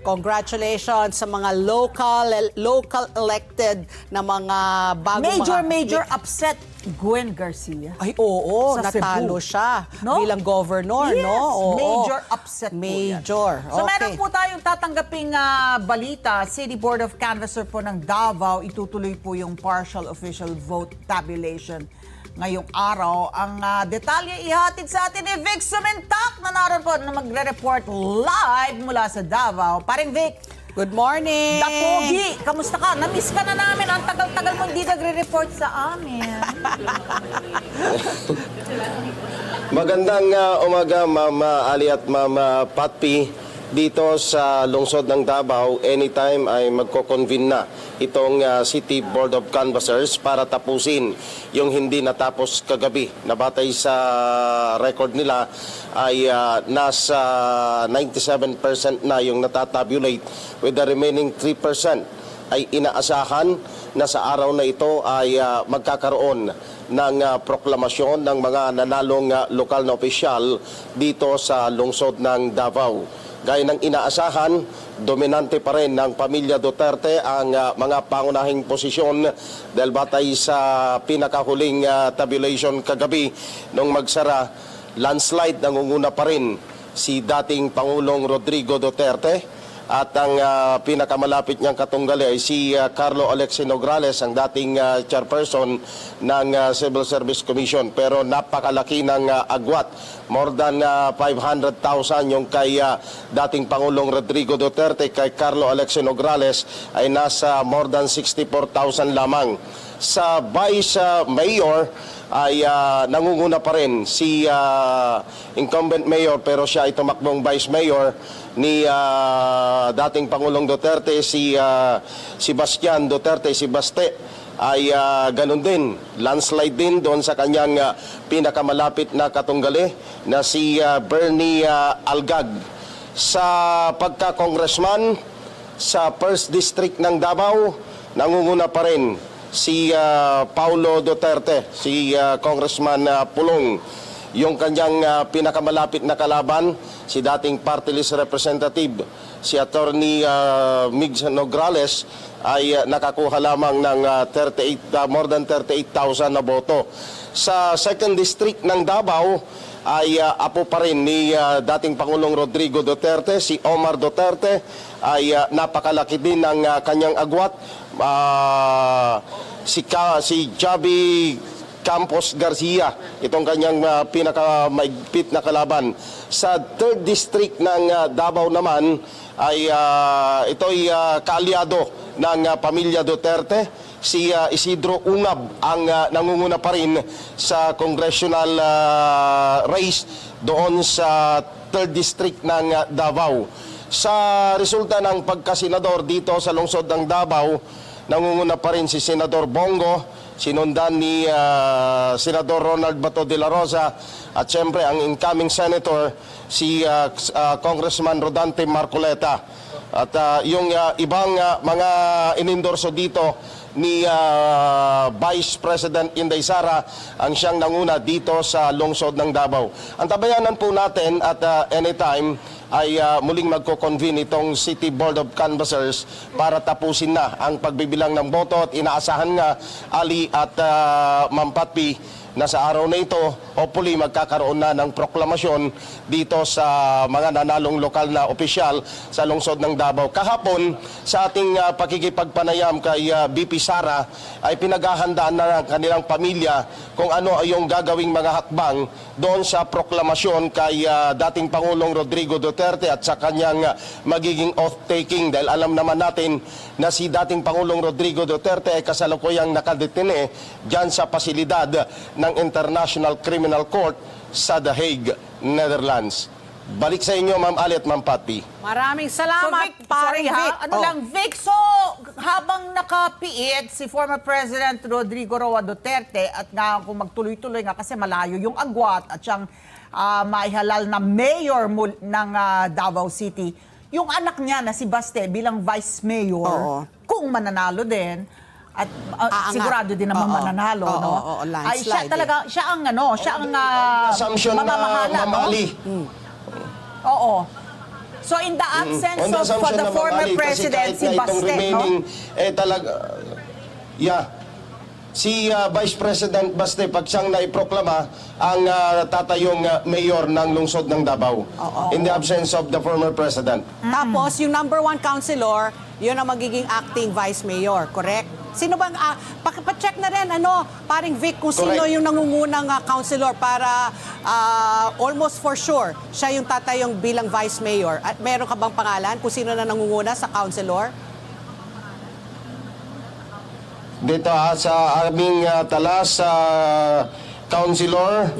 Congratulations sa mga local local elected na mga bagong Major, mga major upset Gwen Garcia. Ay, oo, Sa natalo Cebu. siya No? bilang governor, Yes, no? Oo. major upset po yan. Major. So okay. meron po tayong tatanggaping ah, balita. City Board of Canvasser po ng Davao, itutuloy po yung partial official vote tabulation ngayong araw. Ang ah, detalye ihatid sa atin ni Vic Sumentak na naroon po na magre-report live mula sa Davao. Paring Vic, Good morning. Dapogi, kamusta ka? Namiss ka na namin. Ang tagal-tagal mo hindi nagre-report sa amin. Magandang uh, umaga, Mama Ali at Mama Patpi. Dito sa lungsod ng Davao, anytime ay magko-convene na itong uh, City Board of Canvassers para tapusin yung hindi natapos kagabi. Nabatay sa record nila ay uh, nasa 97% na yung natatabulate with the remaining 3% ay inaasahan na sa araw na ito ay ah, magkakaroon ng ah, proklamasyon ng mga nanalong ah, lokal na opisyal dito sa lungsod ng Davao. Gaya ng inaasahan, dominante pa rin ng pamilya Duterte ang ah, mga pangunahing posisyon dahil batay sa pinakahuling ah, tabulation kagabi nung magsara, landslide nangunguna pa rin si dating Pangulong Rodrigo Duterte at ang ah, pinakamalapit niyang katunggali ay si ah, Carlo Alexi Nograles, ang dating ah, chairperson ng ah, Civil Service Commission. Pero napakalaki ng ah, agwat. More than ah, 500,000 yung kay ah, dating Pangulong Rodrigo Duterte, kay Carlo Alexi Nograles ay nasa more than 64,000 lamang. Sa Vice ah, Mayor, ay ah, nangunguna pa rin si ah, incumbent mayor pero siya ay tumakbong vice mayor ni ah, dating Pangulong Duterte si ah, Sebastian Duterte si Baste ay ah, ganun din landslide din doon sa kanyang ah, pinakamalapit na katunggali na si ah, Bernie ah, Algag sa pagka-congressman sa first district ng Davao nangunguna pa rin si ah, Paulo Duterte, si ah, Congressman ah, Pulong. Yung kanyang ah, pinakamalapit na kalaban, si dating party list representative, si Attorney ah, Migs Nograles, ay ah, nakakuha lamang ng ah, 38, ah, more than 38,000 na boto. Sa second district ng Davao, ay ah, apo pa rin ni ah, dating Pangulong Rodrigo Duterte, si Omar Duterte, ay ah, napakalaki din ng ah, kanyang agwat. Ah, si, Ka, si Javi Campos Garcia, itong kanyang uh, pinakamaigpit na kalaban. Sa 3rd District ng ah, Davao naman, ay ah, ito'y ah, kaalyado ng ah, pamilya Duterte. Si ah, Isidro Ungab ang ah, nangunguna pa rin sa congressional ah, race doon sa 3rd District ng ah, Davao. Sa resulta ng pagkasenador dito sa lungsod ng Davao, nangunguna pa rin si Senador Bongo, sinundan ni ah, Senador Ronald Bato de la Rosa at siyempre ang incoming senator si ah, ah, Congressman Rodante Marcoleta. At ah, yung ah, ibang ah, mga inendorso dito ni ah, Vice President Inday Sara ang siyang nanguna dito sa lungsod ng Davao. Ang tabayanan po natin at ah, anytime ay ah, muling magko-convene itong City Board of Canvassers para tapusin na ang pagbibilang ng boto at inaasahan nga Ali at uh, Mampatpi na sa araw na ito, hopefully magkakaroon na ng proklamasyon dito sa mga nanalong lokal na opisyal sa lungsod ng Davao. Kahapon, sa ating uh, pakikipagpanayam kay uh, BP Sara, ay pinaghahandaan na ng kanilang pamilya kung ano ay yung gagawing mga hakbang doon sa proklamasyon kay uh, dating Pangulong Rodrigo Duterte at sa kanyang uh, magiging oath-taking dahil alam naman natin na si dating Pangulong Rodrigo Duterte ay kasalukuyang nakadetine dyan sa pasilidad ng International Criminal Court sa The Hague, Netherlands. Balik sa inyo, Ma'am Ali at Ma'am Pati. Maraming So salamat, Vic, paring sorry ha, Vic. ano Oh. lang, Vic, so habang nakapiit si former President Rodrigo Roa Duterte at nga kung magtuloy-tuloy nga kasi malayo yung agwat at siyang ah, maihalal na mayor mul- ng ah, Davao City, yung anak niya na si Baste bilang vice mayor, Oo. kung mananalo din, at ah, Aangat. sigurado din naman Oo. mananalo, Oo, no? oo, Ay, siya eh. talaga, siya ang ano, siya ang Assumption na, mamamahala, no? Ali. Oo. So in the absence On the of for assumption the na former mamali, kasi president, kahit si itong Baste, no? remaining, eh talaga, yeah, si ah, Vice President Baste, pag siyang naiproklama, ang ah, tatayong ah, mayor ng lungsod ng Davao. In the absence of the former president. Tapos, yung number one councilor, yun ang magiging acting vice mayor, correct? Sino bang, uh, pacheck na rin, ano, paring Vic, kung sino Correct. yung nangungunang ah, councilor para ah, almost for sure, siya yung tatayong bilang vice mayor. At meron ka bang pangalan kung sino na nangunguna sa councilor? Dito ha, sa aming ah, tala sa councilor,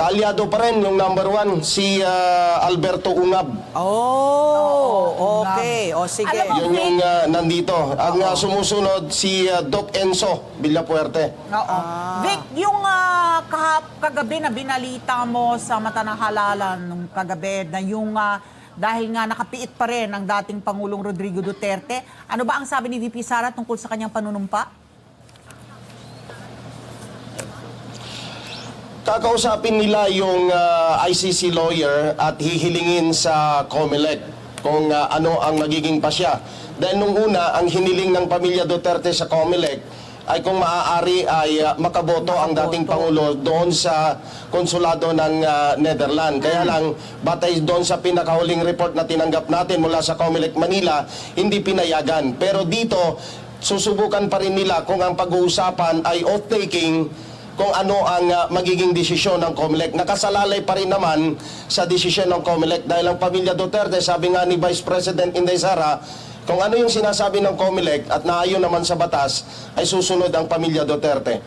kaalyado pa rin yung number one, si ah, Alberto Ungab. Oh, okay. O sige. Alam mo, Yun yung ah, nandito. Ang ah, sumusunod, si ah, Doc Enzo Villapuerte. Oo. Vic, yung ah, kahap, kagabi na binalita mo sa mata ng halalan nung kagabi na yung ah, dahil nga nakapiit pa rin ang dating Pangulong Rodrigo Duterte, ano ba ang sabi ni VP Sara tungkol sa kanyang panunumpa? Kakausapin nila yung ah, ICC lawyer at hihilingin sa COMELEC kung ah, ano ang magiging pasya. Dahil nung una, ang hiniling ng pamilya Duterte sa COMELEC ay kung maaari ay ah, makaboto ang dating Pangulo doon sa konsulado ng ah, Netherlands. Kaya lang, batay doon sa pinakahuling report na tinanggap natin mula sa COMELEC Manila, hindi pinayagan. Pero dito, susubukan pa rin nila kung ang pag-uusapan ay oath-taking kung ano ang ah, magiging desisyon ng COMELEC. Nakasalalay pa rin naman sa desisyon ng COMELEC dahil ang pamilya Duterte, sabi nga ni Vice President Inday Sara, kung ano yung sinasabi ng COMELEC at naayon naman sa batas, ay susunod ang pamilya Duterte.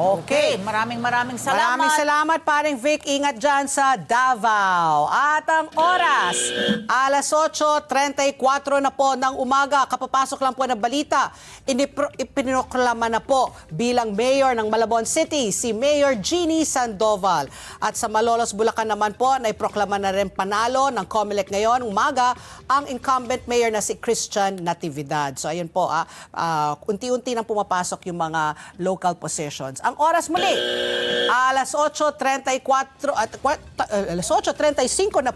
Okay, maraming maraming salamat. Maraming salamat, paring Vic. Ingat dyan sa Davao. At ang oras, alas 8.34 na po ng umaga. Kapapasok lang po ng balita. Inipro, ipinoklama na po bilang mayor ng Malabon City, si Mayor Jeannie Sandoval. At sa Malolos, Bulacan naman po, naiproklama na rin panalo ng COMELEC ngayon, umaga, ang incumbent mayor na si Christian Natividad. So ayun po, ah, ah, unti-unti nang pumapasok yung mga local positions. Ang oras muli, alas 8.34 at eh, alas 8.35 na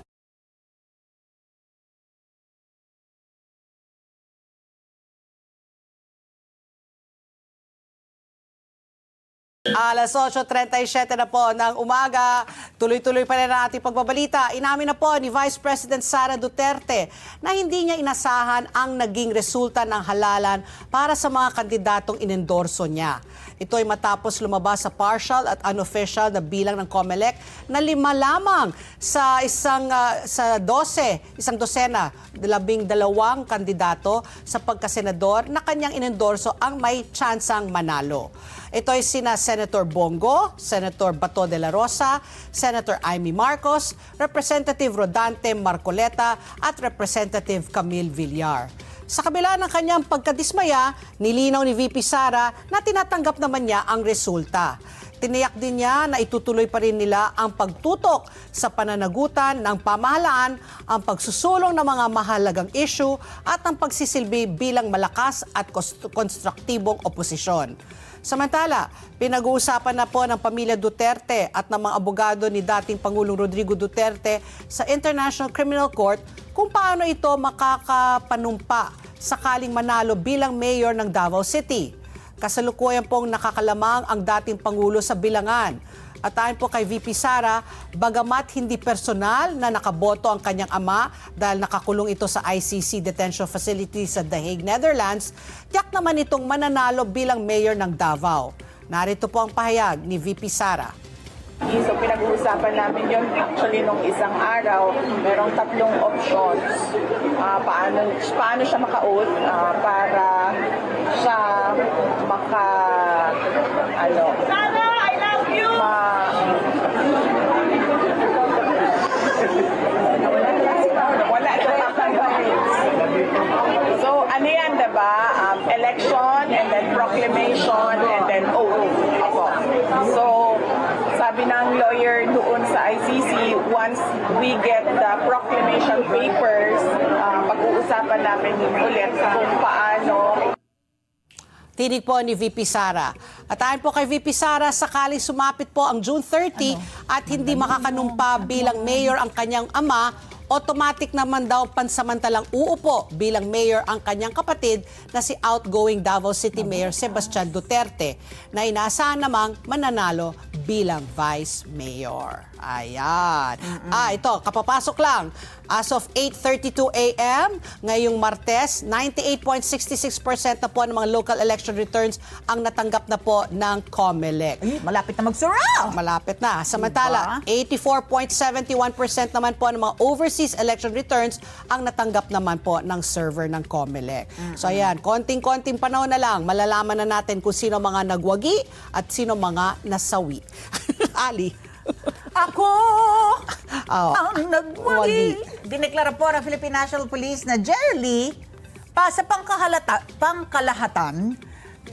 Alas 8.37 na po ng umaga. Tuloy-tuloy pa rin ang ating pagbabalita. Inamin na po ni Vice President Sara Duterte na hindi niya inasahan ang naging resulta ng halalan para sa mga kandidatong inendorso niya. Ito ay matapos lumabas sa partial at unofficial na bilang ng COMELEC na lima lamang sa isang ah, sa 12, isang dosena, labing dalawang kandidato sa pagkasenador na kanyang inendorso ang may tsansang manalo. Ito ay sina Senator Bongo, Senator Bato de la Rosa, Senator Amy Marcos, Representative Rodante Marcoleta at Representative Camille Villar. Sa kabila ng kanyang pagkadismaya, nilinaw ni VP Sara na tinatanggap naman niya ang resulta. Tiniyak din niya na itutuloy pa rin nila ang pagtutok sa pananagutan ng pamahalaan, ang pagsusulong ng mga mahalagang issue at ang pagsisilbi bilang malakas at konstruktibong oposisyon. Samantala, pinag-uusapan na po ng pamilya Duterte at ng mga abogado ni dating Pangulong Rodrigo Duterte sa International Criminal Court kung paano ito makakapanumpa sakaling manalo bilang mayor ng Davao City. Kasalukuyan pong nakakalamang ang dating Pangulo sa bilangan. At ayon po kay VP Sara, bagamat hindi personal na nakaboto ang kanyang ama dahil nakakulong ito sa ICC detention facility sa The Hague, Netherlands, tiyak naman itong mananalo bilang mayor ng Davao. Narito po ang pahayag ni VP Sara. So pinag-uusapan namin yun actually nung isang araw, merong tatlong options. Ah, paano, paano siya maka-oath ah, para siya maka ano Sana, I love you! Ma, wala So ano yan, diba? Um, election and then proclamation and then oath. Ako. So, sabi ng lawyer doon sa ICC, once we get the proclamation papers, uh, pag-uusapan namin ulit kung paano Tinig po ni VP Sara. At ayon po kay VP Sara, sakaling sumapit po ang June 30 at hindi makakanumpa bilang mayor ang kanyang ama, automatic naman daw pansamantalang uupo bilang mayor ang kanyang kapatid na si outgoing Davao City Mayor Sebastian Duterte na inaasahan namang mananalo bilang vice mayor. Ayan. Ah, ito, kapapasok lang. As of 8.32 a.m., ngayong Martes, 98.66% na po ng mga local election returns ang natanggap na po ng COMELEC. Ay, malapit na magsura. Malapit na. Samantala, 84.71% naman po ng mga overseas election returns ang natanggap naman po ng server ng COMELEC. So ayan, konting-konting panahon na lang, malalaman na natin kung sino mga nagwagi at sino mga nasawi. Ali. Ako Oh. ang nagwagi. Dineklara po ng Philippine National Police na Jerry Lee pa sa pangkahalata, pangkalahatan,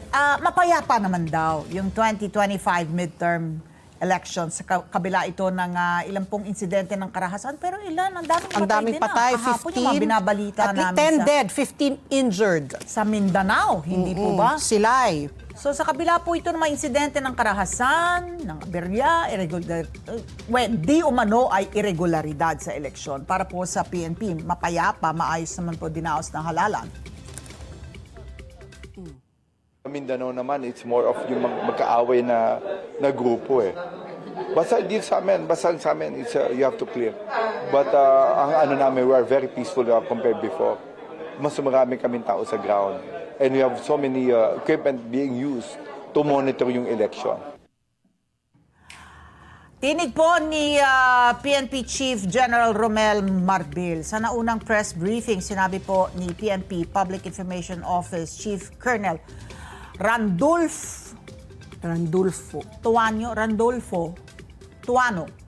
ah, mapayapa naman daw yung 2025 midterm elections. Sa ka- kabila ito ng ah, ilang pong insidente ng karahasan. Pero ilan? Ang daming Ang daming din, ah. patay, Kahapon 15. yung mga binabalita At least namin 10 sa, dead, 15 injured. sa Mindanao. Hindi po ba? Silay. So sa kabila po ito ng mga insidente ng karahasan, ng aberya, irregular, uh, well, di umano ay irregularidad sa eleksyon. Para po sa PNP, mapayapa, maayos naman po dinaos ng halalan. Mindanao naman, it's more of yung mag- magkaaway na, na grupo eh. Basta dito sa amin, basta sa amin, it's, uh, you have to clear. But uh, ang ano namin, we are very peaceful uh, compared before. Mas marami kaming tao sa ground. And we have so many uh, equipment being used to monitor yung election. Tinig po ni ah, PNP Chief General Romel Marbil. Sa naunang press briefing, sinabi po ni PNP Public Information Office Chief Colonel Randolph Randulfo. Tuanyo, Randolfo Tuano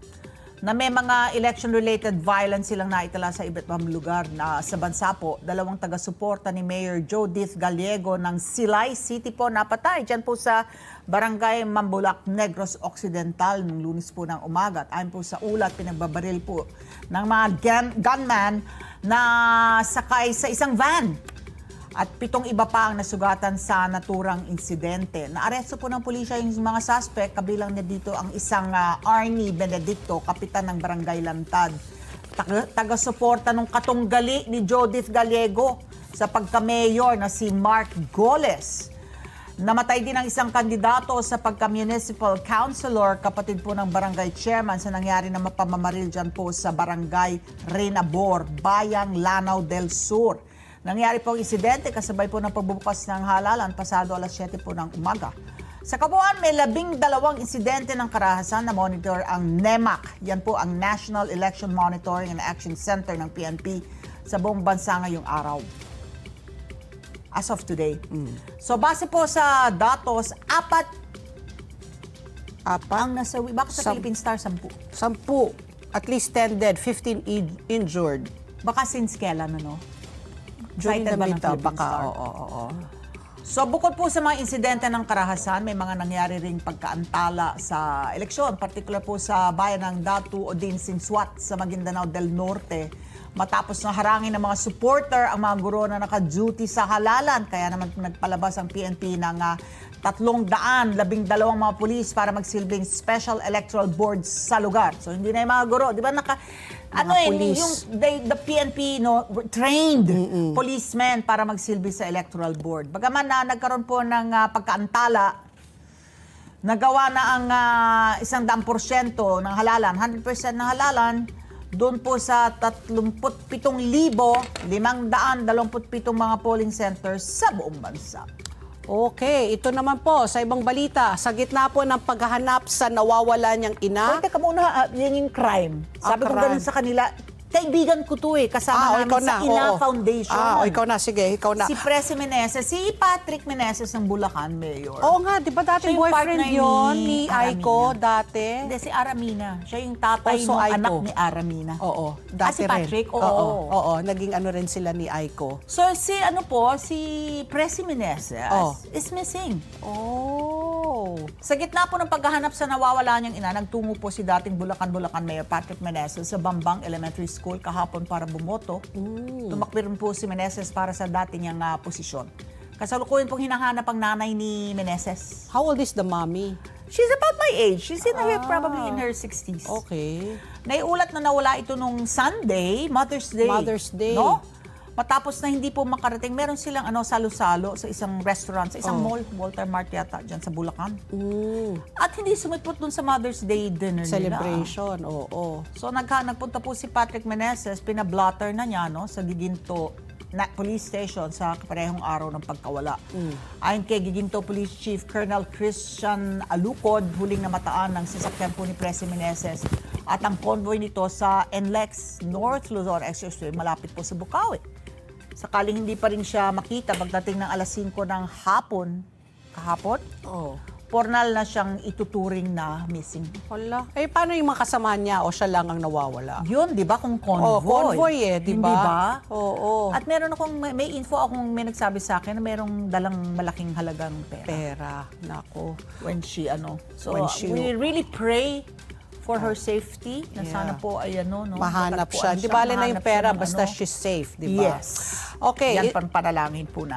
na may mga election-related violence silang naitala sa iba't ibang lugar na sa bansa po. Dalawang taga-suporta ni Mayor Judith Gallego ng Silay City po napatay. Diyan po sa Barangay Mambulak, Negros Occidental nung lunes po ng umaga. At ayon po sa ulat, pinagbabaril po ng mga gun- gunman na sakay sa isang van at pitong iba pa ang nasugatan sa naturang insidente. Naaresto po ng pulisya yung mga suspect, kabilang na dito ang isang ah, Arnie Benedicto, kapitan ng Barangay Lantad. Taga- Taga-suporta ng katunggali ni Judith Gallego sa pagka-mayor na si Mark Goles. Namatay din ang isang kandidato sa pagka-municipal councilor, kapatid po ng barangay chairman sa nangyari na mapamamaril dyan po sa barangay Renabor, Bayang Lanao del Sur. Nangyari po ang insidente kasabay po ng pagbubukas ng halalan pasado alas 7 po ng umaga. Sa kabuuan, may labing dalawang insidente ng karahasan na monitor ang NEMAC. Yan po ang National Election Monitoring and Action Center ng PNP sa buong bansa ngayong araw as of today. So base po sa datos, apat Apat. ang nasawi. Baka sa Sam- Philippine Star, sampu. Sampu. At least 10 dead, 15 in- injured. Baka since kailan, ano? During the Philippine baka, oo, oo, oo. So bukod po sa mga insidente ng karahasan, may mga nangyari ring pagkaantala sa eleksyon, particular po sa bayan ng Datu Odin Sinswat sa Maguindanao del Norte. Matapos na harangin ng mga supporter ang mga guro na naka-duty sa halalan, kaya naman nagpalabas ang PNP ng ah, tatlong daan, labing dalawang mga pulis para magsilbing special electoral boards sa lugar. So hindi na yung mga guro, di ba naka, ano eh, pulis. yung they, the PNP no trained policemen para magsilbi sa electoral board. Bagaman na nagkaroon po ng ah, pagkaantala, nagawa na ang ah, isang daang porsyento ng halalan, 100% ng halalan, doon po sa 37,527 mga polling centers sa buong bansa. Okay, ito naman po sa ibang balita. Sa gitna po ng paghahanap sa nawawala niyang ina. Ay, teka muna, ah, yan yung crime. Ah, Sabi ko crime. ganun sa kanila, kaibigan ko to eh, kasama o namin sa Ina oo. Foundation. Ah, o ikaw na. Sige, ikaw na. Si Presi Meneses, si Patrick Meneses ng Bulacan, Mayor. Oo nga, di ba dati Siya yung boyfriend partner yon ni ni Aramina. Aiko dati? Hindi, si Aramina. Siya yung tatay Also ng Aiko. anak ni Aramina. Oo, Ah, dati si Patrick? rin. Oo. oo, oo, naging ano rin sila ni Aiko. So, si ano po, si Presi Meneses Oh. is missing. Oh. Sa gitna po ng paghahanap sa nawawala niyang ina, nagtungo po si dating Bulacan-Bulacan Mayor Patrick Meneses sa Bambang Elementary School kahapon para bumoto. Tumakbi rin po si Meneses para sa dating niyang ah, posisyon. Kasalukuyan pong hinahanap ang nanay ni Meneses. How old is the mommy? She's about my age. She's in her, probably in her 60s. Okay. Naiulat na nawala ito nung Sunday, Mother's Day. Mother's Day. No? Matapos na hindi po makarating, meron silang ano salo-salo sa isang restaurant, sa isang Oh. mall, Walter Mart yata, dyan sa Bulacan. Mm, At hindi sumipot dun sa Mother's Day dinner nila. celebration, oo. So nagka, nagpunta po si Patrick Meneses, pinablotter na niya no, sa Giginto na police station sa kaparehong araw ng pagkawala. Ayon kay Giginto Police Chief Colonel Christian Alucod, huling namataan ng sasakyan po ni Presi Meneses at ang convoy nito sa NLEX North Luzon Expressway malapit po sa Bukawi. Sakaling hindi pa rin siya makita pagdating ng alas 5 ng hapon, kahapon, Oh. formal na siyang ituturing na missing. Wala. Eh, paano yung mga kasamahan niya o siya lang ang nawawala? Yun, di ba? Kung convoy. Oh, convoy eh, di ba? Hindi ba? Oo. At meron akong, may, may info akong may nagsabi sa akin na merong dalang malaking halagang pera Pera. Nako. when she, ano. So, When she- we really pray for her safety na Yeah. sana po ay ano, no? Mahanap siya. Di bale na yung mahanap siya pera, ng basta ano. she's safe, di ba? Yes. Okay. Yan i- pan panalangin po na.